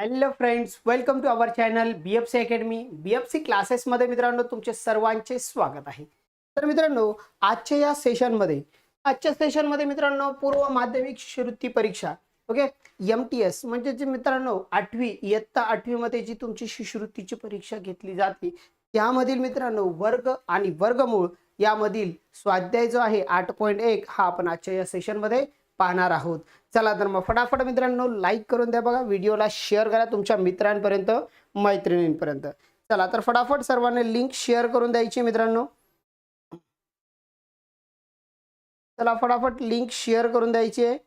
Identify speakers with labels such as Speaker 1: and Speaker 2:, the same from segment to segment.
Speaker 1: Hello friends welcome to our channel B F C academy B F C क्लासेसमध्ये मित्रांनो तुमचे सर्वांचे स्वागत आहे. तर मित्रांनो आजच्या या सेशनमध्ये आजच्या सेशनमध्ये मित्रांनो पूर्व माध्यमिक शिष्यवृत्ती परीक्षा ओके एम टी एस म्हणजे जे मित्रांनो आठवी इयत्ता आठवीमध्ये जी तुमची शिष्यवृत्तीची परीक्षा घेतली जाते त्यामधील मित्रांनो वर्ग आणि वर्गमूळ यामधील स्वाध्याय जो आहे आठ पॉईंट एक हा आपण आजच्या या सेशनमध्ये पाहणार आहोत. चला तर मग फटाफट मित्रांनो लाईक करून द्या बघा. व्हिडिओला शेअर करा तुमच्या मित्रांपर्यंत मैत्रिणींपर्यंत. चला तर फटाफट सर्वांनी लिंक शेअर करून द्यायची मित्रांनो. चला फटाफट लिंक शेअर करून द्यायची आहे.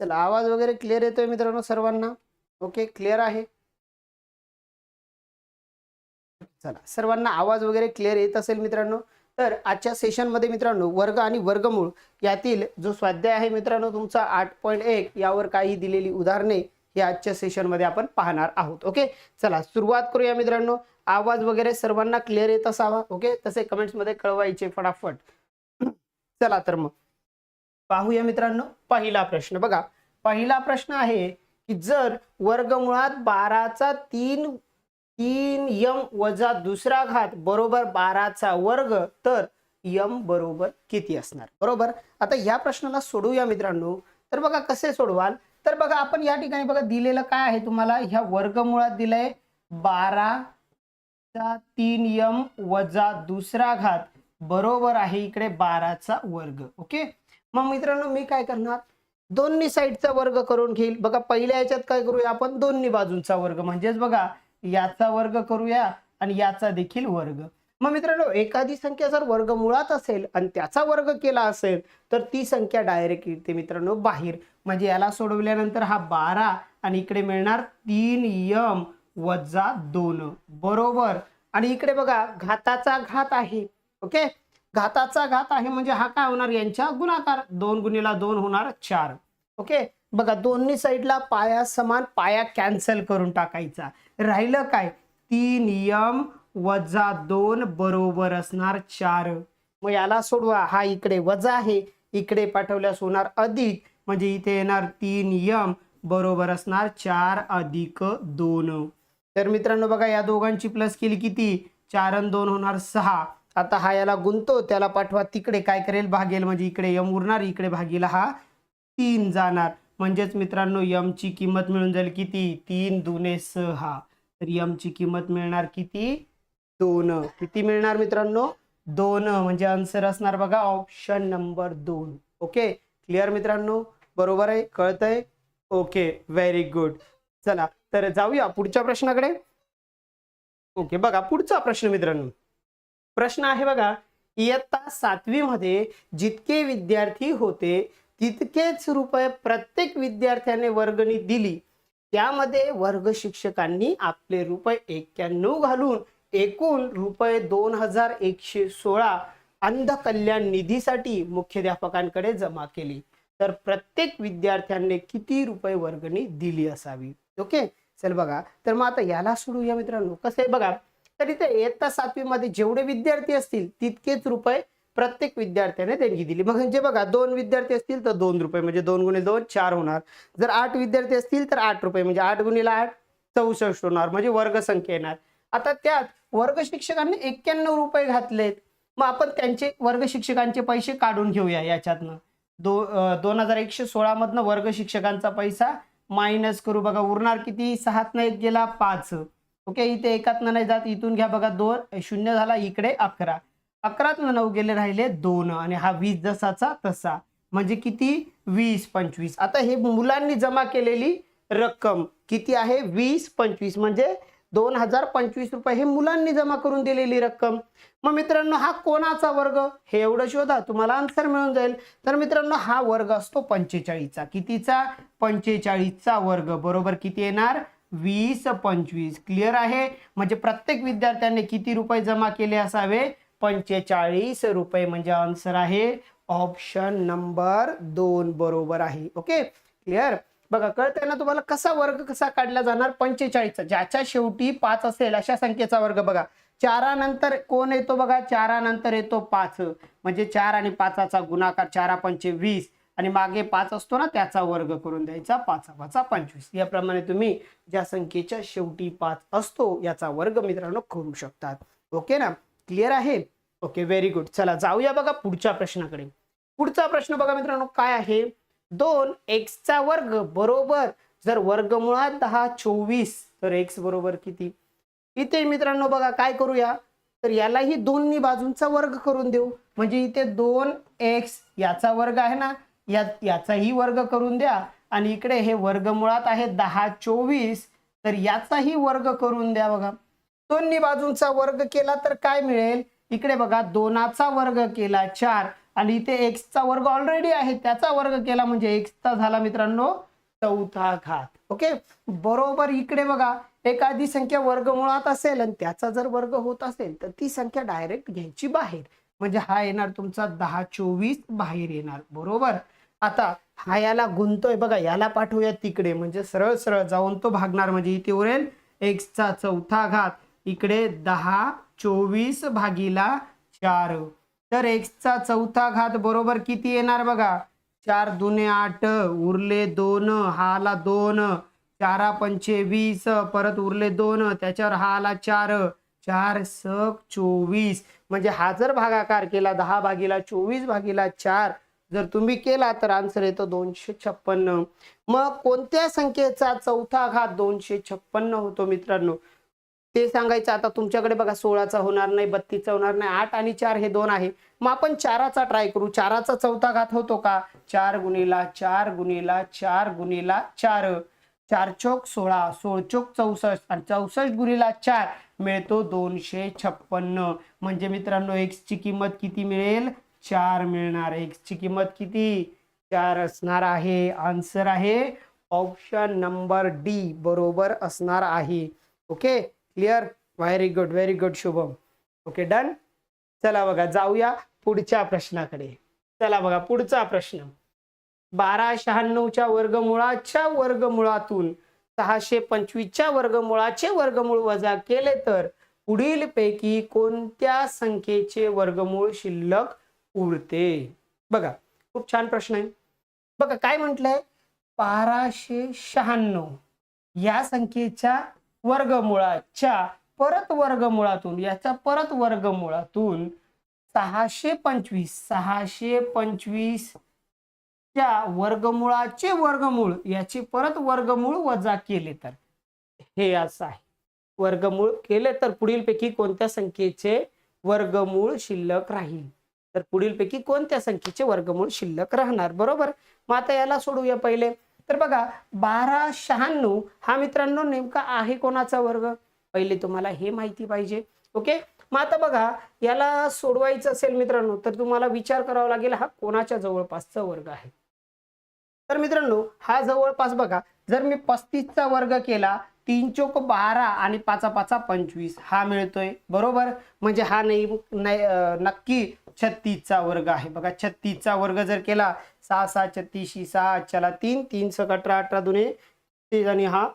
Speaker 1: चला आवाज वगैरे क्लिअर येतोय मित्रांनो सर्वांना? ओके क्लिअर आहे? चला सर्वांना आवाज वगैरे क्लिअर येत असेल मित्रांनो तर आजच्या सेशनमध्ये मित्रांनो वर्ग आणि वर्गमूळ यातील जो स्वाध्याय आहे मित्रांनो तुमचा आठ पॉईंट एक यावर काही दिलेली उदाहरणे हे आजच्या सेशनमध्ये आपण पाहणार आहोत. ओके चला सुरुवात करूया मित्रांनो. आवाज वगैरे सर्वांना क्लिअर येत असावा. ओके तसे कमेंट्समध्ये कळवायचे फटाफट. चला तर मग. पाहूया मित्रांनो पहिला प्रश्न. बघा पहिला प्रश्न आहे की जर वर्गमुळात बाराचा तीन तीन यम वजा दुसरा घात बरोबर बाराचा वर्ग तर यम बरोबर किती असणार? बरोबर? आता या प्रश्नाला सोडवूया मित्रांनो. तर बघा कसे सोडवाल? तर बघा आपण या ठिकाणी बघा दिलेलं काय आहे तुम्हाला? ह्या वर्गमुळात दिलंय बाराचा तीन यम वजा दुसरा घात बरोबर आहे इकडे बाराचा वर्ग. ओके? मग मित्रांनो मी काय करणार? दोन्ही साईडचा वर्ग करून घेईल. बघा पहिल्या याच्यात काय करूया आपण? दोन्ही बाजूंचा वर्ग. म्हणजेच बघा याचा वर्ग करूया आणि याचा देखील वर्ग. मग मित्रांनो एखादी संख्या जर वर्ग मुळात असेल आणि त्याचा वर्ग केला असेल तर ती संख्या डायरेक्ट येते मित्रांनो बाहेर. म्हणजे याला सोडवल्यानंतर हा बारा आणि इकडे मिळणार तीन यम वजा दोन. बरोबर. आणि इकडे बघा घाताचा घात आहे. ओके? घाताचा घात आहे म्हणजे हा काय होणार यांच्या गुणाकार. दोन गुणीला दोन होणार चार. ओके? बघा दोन्ही साईडला पाया समान पाया कॅन्सल करून टाकायचा. राहिलं काय? तीन यम वजा दोन बरोबर असणार चार. मग याला सोडवा. हा इकडे वजा आहे. इकडे पाठवल्यास होणार अधिक. म्हणजे इथे येणार तीन यम बरोबर असणार चार अधिक दोन. तर मित्रांनो बघा या दोघांची प्लस केली किती? चार आणि दोन होणार सहा. आता हा याला गुंतो त्याला पाठवा तिकडे काय करेल? भागेल म्हणजे इकडे यम उरणार इकडे भागीला हा तीन जाणार. म्हणजेच मित्रांनो यमची किंमत मिळून जाईल किती? तीन दुने सहा. तर यमची किंमत मिळणार किती? दोन. किती मिळणार मित्रांनो? दोन. म्हणजे आन्सर असणार बघा ऑप्शन नंबर दोन. ओके क्लिअर मित्रांनो? बरोबर आहे? कळतंय? ओके व्हेरी गुड चला तर जाऊया पुढच्या प्रश्नाकडे. ओके बघा पुढचा प्रश्न मित्रांनो. प्रश्न आहे बघा इयत्ता सातवीमध्ये जितके विद्यार्थी होते तितकेच रुपये प्रत्येक विद्यार्थ्याने वर्गणी दिली. त्यामध्ये वर्ग शिक्षकांनी आपले रुपये एक्क्याण्णव घालून एकूण रुपये दोन हजार एकशे सोळा अंध कल्याण निधीसाठी मुख्याध्यापकांकडे जमा केली. तर प्रत्येक विद्यार्थ्यांनी किती रुपये वर्गणी दिली असावी? ओके? चल बघा. तर मग आता याला सोडूया मित्रांनो. कसं आहे बघा तर इथे इयत्ता सातवी मध्ये जेवढे विद्यार्थी असतील तितकेच रुपये प्रत्येक विद्यार्थ्याने देणगी दिली मग म्हणजे बघा दोन विद्यार्थी असतील तर दोन रुपये म्हणजे दोन गुणे दोन चार होणार. जर आठ विद्यार्थी असतील तर आठ रुपये म्हणजे आठ गुणीला आठ चौसष्ट होणार म्हणजे वर्गसंख्या येणार. आता त्यात वर्ग शिक्षकांनी एक्क्याण्णव रुपये घातलेत. मग आपण त्यांचे वर्ग शिक्षकांचे पैसे काढून घेऊया याच्यातनं. दो दोन हजार एकशे सोळा मधनं वर्ग शिक्षकांचा पैसा मायनस करू. बघा उरणार किती? सहातनं एक गेला पाच. ओके इथे एकातनं नाही जात. इथून घ्या बघा दोन. शून्य झाला इकडे अकरा. अकरातनं नऊ गेले राहिले दोन. आणि हा वीस जसाचा तसा. म्हणजे किती? वीस पंचवीस. आता हे मुलांनी जमा केलेली रक्कम किती आहे? वीस पंचवीस. म्हणजे दोन हजार पंचवीस रुपये हे मुलांनी जमा करून दिलेली रक्कम. मग मित्रांनो हा कोणाचा वर्ग? हे एवढं शोधा. तुम्हाला आन्सर मिळून जाईल. तर मित्रांनो हा वर्ग असतो पंचेचाळीसचा. कितीचा? पंचेचाळीसचा वर्ग. बरोबर किती येणार? वीस पंचवीस. क्लिअर आहे? म्हणजे प्रत्येक विद्यार्थ्याने किती रुपये जमा केले असावे? पंचेचाळीस रुपये. म्हणजे आन्सर आहे ऑप्शन नंबर दोन. बरोबर आहे. ओके क्लिअर बघा कळतंय ना तुम्हाला कसा वर्ग कसा काढला जाणार? पंचेचाळीसचा. ज्याच्या शेवटी पाच असेल अशा संख्येचा वर्ग बघा. चारानंतर कोण येतो बघा? चारानंतर येतो पाच. म्हणजे चार आणि पाचाचा गुणाकार चारा पंचे वीस. आणि मागे पाच असतो ना त्याचा वर्ग करून द्यायचा पाचा पाचा पंचवीस. याप्रमाणे तुम्ही ज्या संख्येच्या शेवटी पाच असतो याचा वर्ग मित्रांनो करू शकतात. ओके ना? क्लिअर आहे? ओके व्हेरी गुड चला जाऊया बघा पुढच्या प्रश्नाकडे. पुढचा प्रश्न बघा मित्रांनो काय आहे? दोन एक्सचा वर्ग बरोबर जर वर्गमुळात दहा चोवीस तर एक्स बरोबर किती? इथे मित्रांनो बघा काय करूया? तर यालाही दोन्ही बाजूंचा वर्ग करून देऊ. म्हणजे इथे दोन एक्स याचा वर्ग आहे ना या याचाही वर्ग करून द्या. आणि इकडे हे वर्गमुळात आहे दहा चोवीस. तर याचाही वर्ग करून द्या बघा. दोन्ही बाजूंचा वर्ग केला तर काय मिळेल? इकडे बघा दोनाचा वर्ग केला चार. आणि इथे एक्सचा वर्ग ऑलरेडी आहे. त्याचा वर्ग केला म्हणजे एक्सचा झाला मित्रांनो चौथा घात. ओके? बरोबर इकडे बघा. एखादी संख्या वर्गमुळात असेल आणि त्याचा जर वर्ग होत असेल तर ती संख्या डायरेक्ट घ्यायची बाहेर. म्हणजे हा येणार तुमचा दहा चोवीस बाहेर येणार. बरोबर? आता हा याला गुंतोय. बघा याला पाठवूया तिकडे. म्हणजे सरळ सरळ जाऊन तो भागणार. म्हणजे इथे उरेल. एक्सचा चौथा घात. इकडे दहा चोवीस भागीला चार. तर एक्सचा चौथा घात बरोबर किती येणार बघा? चार दुने आठ उरले दोन हा आला दोन. चारा पंचे वीस परत उरले दोन. त्याच्यावर हा आला चार. चार सक चोवीस. म्हणजे हा जर भागाकार केला दहा भागीला चोवीस भागीला चार जर तुम्ही केला तर आन्सर येतो दोनशे छप्पन्न. मग कोणत्या संख्येचा चौथा घात दोनशे छप्पन्न होतो मित्रांनो? ते सांगायचं आता तुमच्याकडे बघा सोळाचा होणार नाही बत्तीसचा होणार नाही आठ आणि चार हे दोन आहे. मग आपण चाराचा ट्राय करू. चाराचा चौथा घात होतो का? चार गुणेला चार गुणेला चार गुणेला चार. चार चौक सोळा सोळ चौक चौसष्ट आणि चौसष्ट गुणीला चार मिळतो दोनशे छप्पन्न. म्हणजे मित्रांनो एक्स ची किंमत किती मिळेल? चार मिळणार. एक्स ची किंमत किती? चार असणार आहे. आन्सर आहे ऑप्शन नंबर डी बरोबर असणार आहे. Okay clear very good very good Shubham. Okay done चला बघा जाऊया पुढच्या प्रश्नाकडे. चला बघा पुढचा प्रश्न. बारा शहाण्णवच्या वर्गमुळाच्या वर्गमुळातून सहाशे पंचवीसच्या वर्गमुळाचे वर्गमूळ वजा केले तर पुढील पैकी कोणत्या संख्येचे वर्गमूळ शिल्लक उडते. बघा खूप छान प्रश्न आहे. बघा काय म्हटलंय? बाराशे शहाण्णव या संख्येच्या वर्गमुळाच्या परत वर्गमुळातून याच्या परत वर्गमुळातून सहाशे पंचवीस सहाशे पंचवीस च्या वर्गमुळाचे वर्गमूळ याचे परत वर्गमूळ वजा केले तर. हे असं आहे. वर्गमूळ केले तर पुढीलपैकी कोणत्या संख्येचे वर्गमूळ शिल्लक राहील? तर पुढीलपैकी कोणत्या संख्येचे वर्गमूळ शिल्लक राहणार? बरोबर? मग आता याला सोडूया पहिले. तर बघा बारा शहाण्णव हा मित्रांनो नेमका आहे कोणाचा वर्ग? पहिले तुम्हाला हे माहिती पाहिजे. ओके? मग आता बघा याला सोडवायचं असेल मित्रांनो तर तुम्हाला विचार करावा लागेल हा कोणाच्या जवळपासचा वर्ग आहे? तर मित्रांनो हा जवळपास बघा जर मी पस्तीसचा वर्ग केला तीन चोक बारा आणि पाचा पाचा पंचवीस हा मिळतोय. बरोबर? म्हणजे हा नाही नक्की छत्तीसचा वर्ग आहे. बघा छत्तीसचा वर्ग जर केला सहा सहा छत्तीसशी सहा चला तीन तीन सक अठरा अठरा दुने ते आणि हा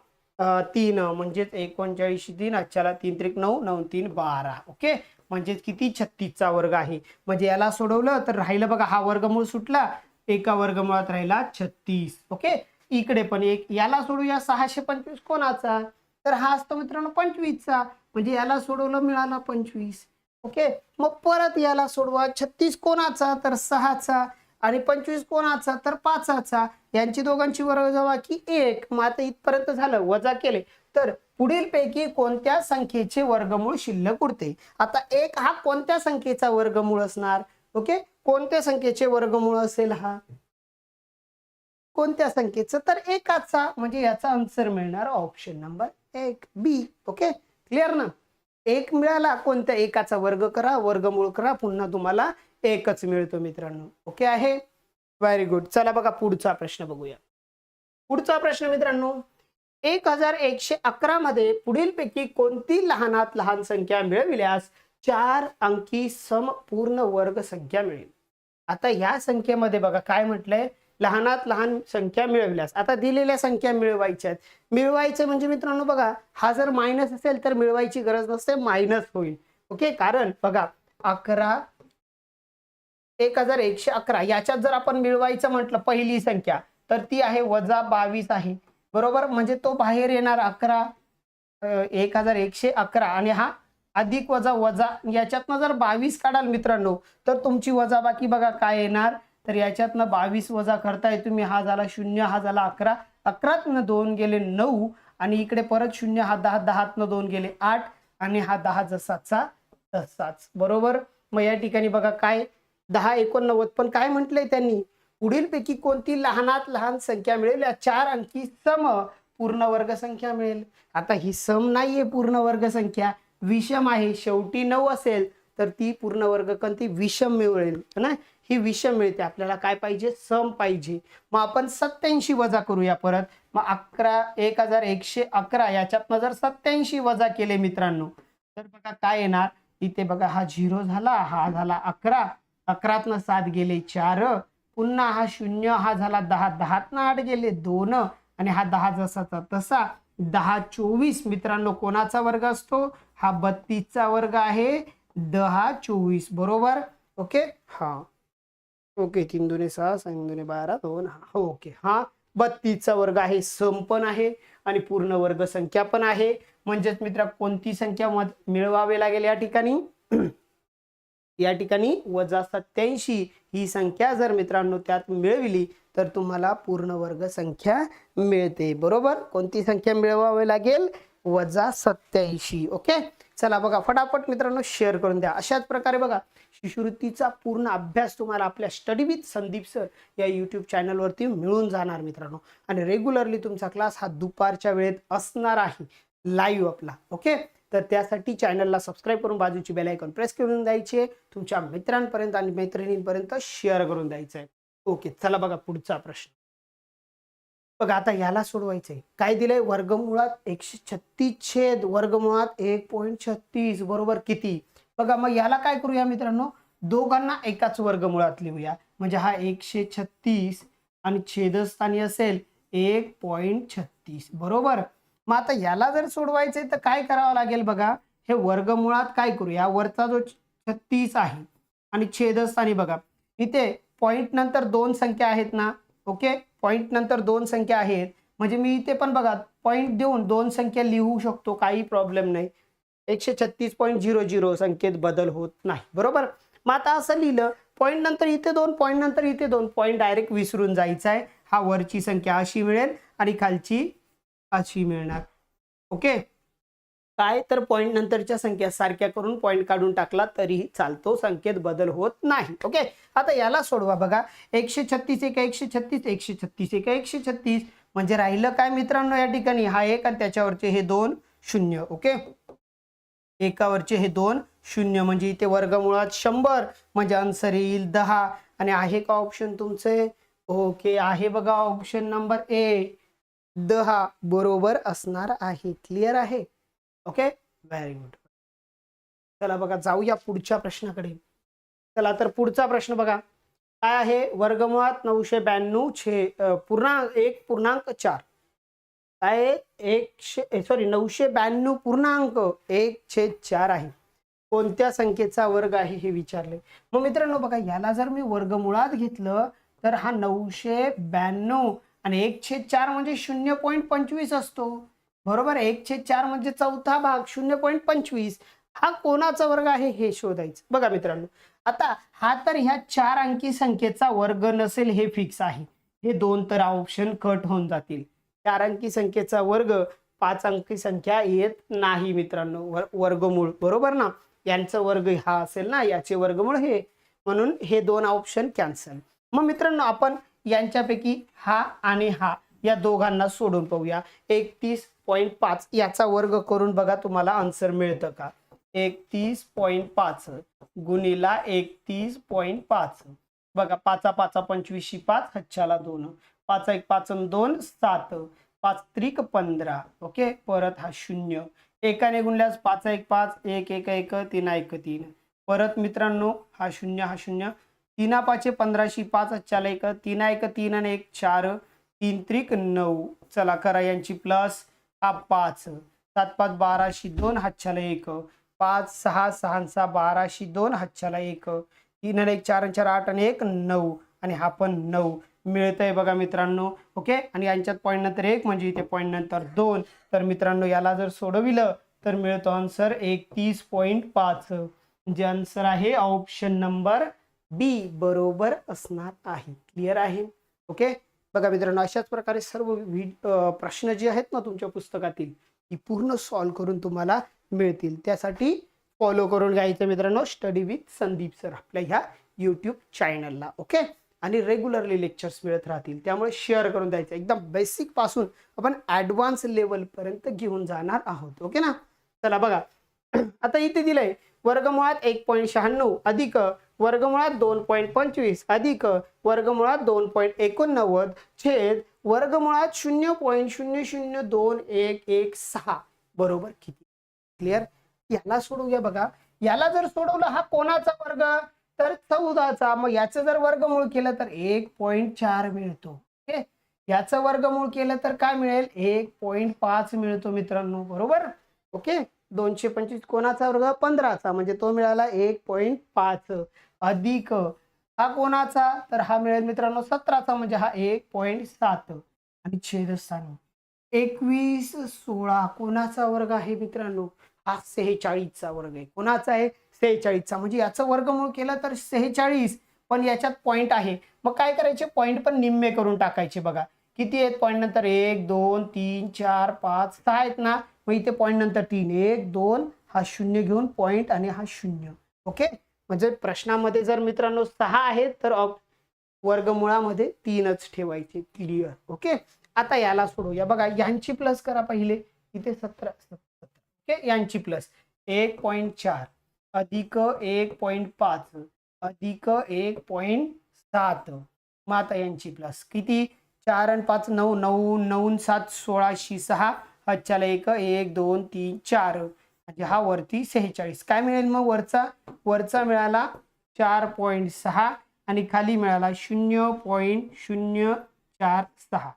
Speaker 1: तीन म्हणजेच एकोणचाळीस तीन अठ्याला तीन त्रिक नऊ नऊ तीन बारा. ओके? म्हणजेच किती छत्तीसचा वर्ग आहे. म्हणजे याला सोडवलं तर राहिलं बघा हा वर्गमूळ सुटला. एका वर्गमुळात राहिला छत्तीस. ओके? इकडे पण एक याला सोडूया सहाशे पंचवीस कोणाचा? तर हा असतो मित्रांनो पंचवीसचा. म्हणजे याला सोडवलं मिळाला पंचवीस. ओके मग परत याला सोडवा. छत्तीस कोणाचा? तर सहाचा. आणि पंचवीस कोणाचा? तर पाचाचा. यांची दोघांची वर्ग जावा की एक. मग आता इथपर्यंत झालं. वजा केले. तर पुढील पैकी कोणत्या संख्येचे वर्गमूळ शिल्लक उरते? आता एक हा कोणत्या संख्येचा वर्गमूळ असणार? ओके कोणत्या संख्येचे वर्गमूळ असेल हा? कोणत्या संख्येचं? तर एकाचा. म्हणजे याचा आन्सर मिळणार ऑप्शन नंबर एक. बी ओके क्लिअर ना? एक मिळाला कोणत्या एकाचा वर्ग करा वर्गमूळ करा पुन्हा तुम्हाला एकच मिळतो मित्रांनो. ओके आहे? व्हेरी गुड चला बघा पुढचा प्रश्न बघूया. पुढचा प्रश्न मित्रांनो एक हजार एकशे अकरा मध्ये पुढीलपैकी कोणती लहानात लहान संख्या मिळविल्यास चार अंकी समपूर्ण वर्ग संख्या मिळेल? आता ह्या संख्येमध्ये बघा काय म्हटलंय? लहानात लहान संख्या मिळवल्यास. आता दिलेल्या संख्या मिळवायच्या आहेत. मिळवायचं म्हणजे मित्रांनो बघा हा जर मायनस असेल तर मिळवायची गरज नसते मायनस होईल. ओके कारण बघा अकरा एक हजार एकशे अकरा याच्यात जर आपण मिळवायचं म्हटलं पहिली संख्या तर ती आहे वजा बावीस आहे. बरोबर? म्हणजे तो बाहेर येणार अकरा एक हजार एकशे अकरा आणि हा अधिक वजा वजा. याच्यातनं जर बावीस काढाल मित्रांनो तर तुमची वजा बाकी बघा काय येणार? तर याच्यातनं बावीस वजा करताय तुम्ही हा झाला शून्य हा झाला अकरा. अकरातनं दोन गेले नऊ आणि इकडे परत शून्य हा दहा दहातनं दोन गेले आठ आणि हा दहा जसाचा तसाच. बरोबर? मग या ठिकाणी बघा काय दहा एकोणनव्वद. पण काय म्हटलंय त्यांनी? पुढीलपैकी कोणती लहानात लहान संख्या मिळेल? या चार अंकी सम पूर्ण वर्ग संख्या मिळेल. आता ही सम नाहीये पूर्ण वर्ग संख्या. विषम आहे. शेवटी नऊ असेल तर ती पूर्ण वर्ग कोणती? विषम मिळेल. ना? ही विषम मिळते. आपल्याला काय पाहिजे? सम पाहिजे. मग आपण सत्याऐंशी वजा करूया परत. मग अकरा एक हजार एकशे अकरा याच्यातनं जर सत्याऐंशी वजा केले मित्रांनो तर बघा काय येणार? इथे बघा हा झिरो झाला हा झाला अकरा. अकरातनं सात गेले चार. पुन्हा हा शून्य हा झाला दहा. दहातनं आठ गेले दोन. आणि हा दहा जसाचा तसा. दहा चोवीस. मित्रांनो कोणाचा वर्ग असतो? हा बत्तीसचा वर्ग आहे. दहा चोवीस. बरोबर? ओके? हा. ओके तीन दुने सहा तीन दुने बारा दोन हा ओके हा. बत्तीसचा वर्ग आहे सम पण आहे आणि पूर्ण वर्ग संख्या पण आहे. म्हणजेच मित्र कोणती संख्या मध मिळवावी लागेल या ठिकाणी? या ठिकाणी वजा सत्याऐंशी ही संख्या जर मित्रांनो त्यात मिळविली तर तुम्हाला पूर्ण वर्ग संख्या मिळते. बरोबर? कोणती संख्या मिळवावी लागेल? वजा सत्याऐंशी ओके? चला बघा फटाफट मित्रांनो शेअर करून द्या. अशाच प्रकारे बघा शिष्यवृत्तीचा पूर्ण अभ्यास तुम्हाला आपल्या स्टडी विथ संदीप सर या यूट्यूब चॅनलवरती मिळून जाणार मित्रांनो. आणि रेग्युलरली तुमचा क्लास हा दुपारच्या वेळेत असणार आहे लाईव्ह आपला ओके? तर त्यासाठी चॅनलला सबस्क्राईब करून बाजूची बेलायकॉन प्रेस करून द्यायचे. तुमच्या मित्रांपर्यंत आणि मैत्रिणींपर्यंत शेअर करून द्यायचं आहे ओके चला बघा पुढचा प्रश्न. बघा आता याला सोडवायचंय. काय दिलंय? वर्गमुळात एकशे छत्तीस छेद वर्गमुळात एक पॉईंट छत्तीस. बरोबर किती? बघा मग याला काय करूया मित्रांनो? दोघांना एकाच वर्गमुळात लिहूया. म्हणजे हा एकशे छत्तीस आणि छेदस्थानी असेल एक पॉईंट छत्तीस. बरोबर? मग आता याला जर सोडवायचंय तर काय करावं लागेल बघा? हे वर्गमुळात काय करूया? वरचा जो छत्तीस आहे आणि छेदस्थानी बघा. इथे पॉईंट नंतर दोन संख्या आहेत ना? ओके? पॉईंट नंतर दोन संख्या आहेत. म्हणजे मी इथे पण बघा पॉईंट देऊन दोन संख्या लिहू शकतो काही प्रॉब्लेम नाही. एकशे छत्तीस पॉईंट झिरो झिरो संख्येत बदल होत नाही. बरोबर? मग आता असं लिहिलं पॉईंट नंतर इथे दोन पॉईंट नंतर इथे दोन. पॉईंट डायरेक्ट विसरून जायचं आहे. हा वरची संख्या अशी मिळेल आणि खालची अशी मिळणार. ओके काय तर पॉईंट नंतरच्या संख्या सारख्या करून पॉईंट काढून टाकला तरीही चालतो. संख्येत बदल होत नाही. ओके आता याला सोडवा बघा. एकशे छत्तीस एक एकशे छत्तीस एकशे छत्तीस एक एकशे छत्तीस. म्हणजे राहिलं काय मित्रांनो या ठिकाणी? हा एक आणि त्याच्यावरचे हे दोन शून्य. ओके एकावरचे हे दोन शून्य. म्हणजे इथे वर्गमुळात शंभर. म्हणजे आन्सर येईल दहा. आणि आहे का ऑप्शन तुमचे? ओके आहे बघा ऑप्शन नंबर ए दहा. बरोबर असणार आहे. क्लिअर आहे? ओके व्हेरी गुड चला बघा जाऊया पुढच्या प्रश्नाकडे. चला तर पुढचा प्रश्न बघा. काय आहे? वर्गमुळात नऊशे ब्याण्णव छे पूर्णांक एक पूर्णांक चार. काय एकशे सॉरी नऊशे ब्याण्णव पूर्णांक एक छेद चार आहे. कोणत्या संख्येचा वर्ग आहे हे विचारले. मग मित्रांनो बघा याला जर मी वर्गमुळात घेतलं तर हा नऊशे ब्याण्णव आणि एक छेद चार म्हणजे शून्य पॉईंट पंचवीस असतो. बरोबर एक छेद चार म्हणजे चौथा भाग शून्य पॉईंट पंचवीस. हा कोणाचा वर्ग आहे? हे शोधायचं. बघा मित्रांनो आता हा तर ह्या चार अंकी संख्येचा वर्ग नसेल हे फिक्स आहे. हे दोन तर ऑप्शन कट होऊन जातील. चार अंकी संख्येचा वर्ग पाच अंकी संख्या येत नाही मित्रांनो. वर- वर्गमूळ. बरोबर ना? यांचं वर्ग हा असेल ना? याचे वर्गमूळ हे. म्हणून हे दोन ऑप्शन कॅन्सल मग मित्रांनो आपण यांच्यापैकी हा आणि हा या दोघांना सोडून पाहूया. एकतीस पॉईंट पाच याचा वर्ग करून बघा तुम्हाला आन्सर मिळतं का? एकतीस पॉईंट पाच गुणीला एकतीस पॉईंट पाच. बघा पाचा पाचा पंचवीसशी पाच हच्छाला दोन. पाच एक पाच दोन सात. पाच त्रिक पंधरा. ओके? परत हा शून्य. एकाने गुणल्यास पाच एक पाच एक एक एक तीन एक तीन. परत मित्रांनो हा शून्य हा शून्य. तीना पाचे पंधराशे पाच हच्छाला एक. तीन एक तीन आणि एक चार. तीन त्रिक नऊ. चला करा यांची प्लस हा पाच सात पाच बाराशे दोन हातच्याला एक पाच सहा सहा बाराशे दोन हातच्याला एक तीन आणि एक चार आणि चार आठ आणि एक नऊ आणि हा पण नऊ. मिळतंय बघा मित्रांनो ओके? आणि यांच्यात पॉईंट नंतर एक म्हणजे इथे पॉईंट नंतर दोन. तर मित्रांनो याला जर सोडविलं तर मिळतो आन्सर एकतीस पॉईंट पाच. म्हणजे जे आन्सर आहे ऑप्शन नंबर बी बरोबर असणार आहे. क्लिअर आहे? ओके? बघा मित्रांनो अशाच प्रकारे सर्व प्रश्न जे आहेत ना तुमच्या पुस्तकातील ती पूर्ण सॉल्व्ह करून तुम्हाला मिळतील. त्यासाठी फॉलो करून घ्यायचं मित्रांनो स्टडी विथ संदीप सर आपल्या ह्या यूट्यूब चॅनलला ओके आणि रेग्युलरली लेक्चर्स मिळत राहतील. त्यामुळे शेअर करून द्यायचं. एकदम बेसिकपासून आपण ॲडव्हान्स लेवलपर्यंत घेऊन जाणार आहोत ओके ना? चला बघा. आता इथे दिलंय वर्गमुळात एक पॉईंट शहाण्णव अधिक वर्गमुळात दोन पॉईंट पंचवीस अधिक वर्गमुळात दोन पॉईंट एकोणनव्वद छेद वर्गमुळात शून्य पॉईंट शून्य शून्य दोन एक एक सहा. बरोबर किती? क्लिअर याला सोडवूया बघा. याला जर सोडवलं हा कोणाचा वर्ग? तर चौदाचा. मग याचं जर वर्गमूळ केलं तर एक पॉईंट चार मिळतो. ओके? याचं वर्गमूळ केलं तर काय मिळेल? एक पॉईंट पाच मिळतो मित्रांनो. बरोबर? ओके? दोनशे पंचवीस कोणाचा वर्ग? पंधराचा. म्हणजे तो मिळाला एक पॉईंट पाच. अधिक. हा कोणाचा? तर हा मिळेल मित्रांनो सतराचा म्हणजे हा एक पॉईंट सात. आणि छेदस्थान एकवीस सोळा कोणाचा वर्ग आहे मित्रांनो? हा सेहेचाळीसचा वर्ग आहे. कोणाचा आहे? सेहेचाळीसचा. म्हणजे याचं वर्गमूळ केलं तर सेहेचाळीस. पण याच्यात पॉईंट आहे. मग काय करायचे? पॉईंट पण निम्मे करून टाकायचे बघा. किती आहेत पॉईंट नंतर? एक दोन तीन चार पाच सहा आहेत ना? मग इथे पॉईंट नंतर तीन. एक दोन हा शून्य घेऊन पॉईंट आणि हा शून्य. ओके? म्हणजे प्रश्नामध्ये जर मित्रांनो सहा आहेत तर ऑप- वर्गमुळामध्ये तीनच ठेवायचे क्लिअर ओके? आता याला सोडूया बघा यांची प्लस करा पहिले. इथे सतरा सतरा. ओके? यांची प्लस एक पॉईंट चार. अधिक एक पॉईंट पाच. अधिक एक पॉईंट सात. मग आता यांची प्लस किती? चार आणि पाच नऊ. नऊ नऊ सात सोळाशी सहा. अच्छाला एक एक दोन तीन चार. म्हणजे हा वरती सेहेचाळीस. काय मिळेल मग वरचा? वरचा मिळाला चार पॉईंट सहा आणि खाली मिळाला शून्य पॉईंट शून्य चार सहा.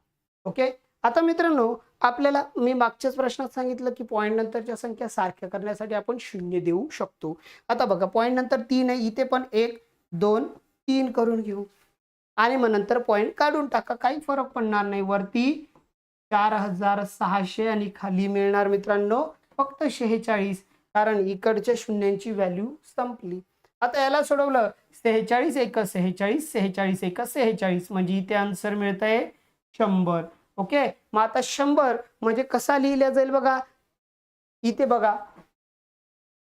Speaker 1: ओके? आता मित्रांनो आपल्याला मी मागच्याच प्रश्नात सांगितलं की पॉईंट नंतरच्या संख्या सारख्या करण्यासाठी आपण शून्य देऊ शकतो. आता बघा पॉईंट नंतर तीन आहे इथे पण एक दोन तीन करून घेऊ. आणि मग नंतर पॉईंट काढून टाका काही फरक पडणार नाही. वरती चार हजार सहाशे आणि खाली मिळणार मित्रांनो फक्त शेहेचाळीस कारण इकडच्या शून्यांची व्हॅल्यू संपली. आता याला सोडवलं सेहेचाळीस एक सेहेचाळीस सेहेचाळीस एक सेहेचाळीस म्हणजे इथे आन्सर मिळत आहे शंभर. ओके मग आता शंभर म्हणजे कसा लिहिला जाईल बघा? इथे बघा.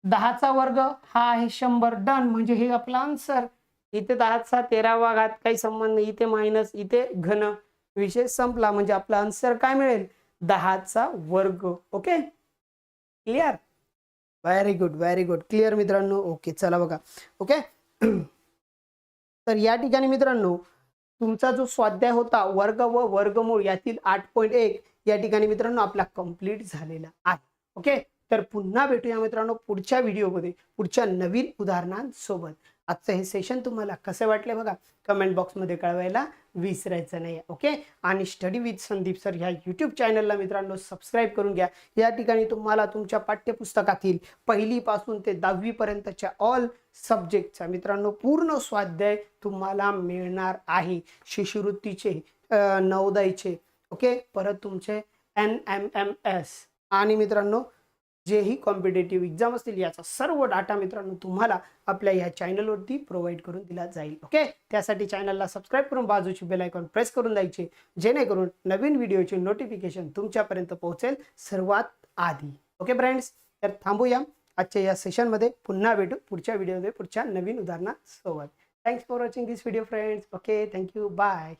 Speaker 1: दहाचा वर्ग हा आहे शंभर. डन म्हणजे हे आपला आन्सर इथे दहाचा तेरावा घात काही संबंध नाही. इथे मायनस इथे घन. विषय संपला. म्हणजे आपला आन्सर काय मिळेल? दहाचा वर्ग. Okay clear very good very good clear मित्रांनो? ओके चला बघा. ओके तर या ठिकाणी मित्रांनो तुमचा जो स्वाध्याय होता वर्ग व वर्गमूळ यातील आठ पॉईंट एक या ठिकाणी मित्रांनो आपला कंप्लीट झालेला आहे. ओके तर पुन्हा भेटूया मित्रांनो पुढच्या व्हिडिओमध्ये पुढच्या नवीन उदाहरणांसोबत. आजचं हे सेशन तुम्हाला कसे वाटले बघा? कमेंट बॉक्समध्ये कळवायला विसरायचं नाही ओके आणि स्टडी विथ संदीप सर ह्या यूट्यूब चॅनलला मित्रांनो सबस्क्राईब करून घ्या. या ठिकाणी तुम्हाला तुमच्या पाठ्यपुस्तकातील पहिलीपासून ते दहावीपर्यंतच्या ऑल सब्जेक्टचा मित्रांनो पूर्ण स्वाध्याय तुम्हाला मिळणार आहे. शिष्यवृत्तीचे अं, नवोदयचे ओके परत तुमचे एन एम एम एस आणि मित्रांनो जेही कॉम्पिटेटिव्ह एक्झाम असतील याचा सर्व डाटा मित्रांनो तुम्हाला आपल्या या चॅनलवरती प्रोव्हाइड करून दिला जाईल. ओके त्यासाठी चॅनलला सबस्क्राईब करून बाजूची बेल आयकॉन प्रेस करून द्यायचे जेणेकरून नवीन व्हिडिओचे नोटिफिकेशन तुमच्यापर्यंत पोहोचेल सर्वात आधी. ओके फ्रेंड्स तर थांबूया. आजच्या या सेशनमध्ये पुन्हा भेटू. पुढच्या व्हिडिओमध्ये पुढच्या नवीन उदाहरणासोबत. Thanks for watching this video friends okay thank you bye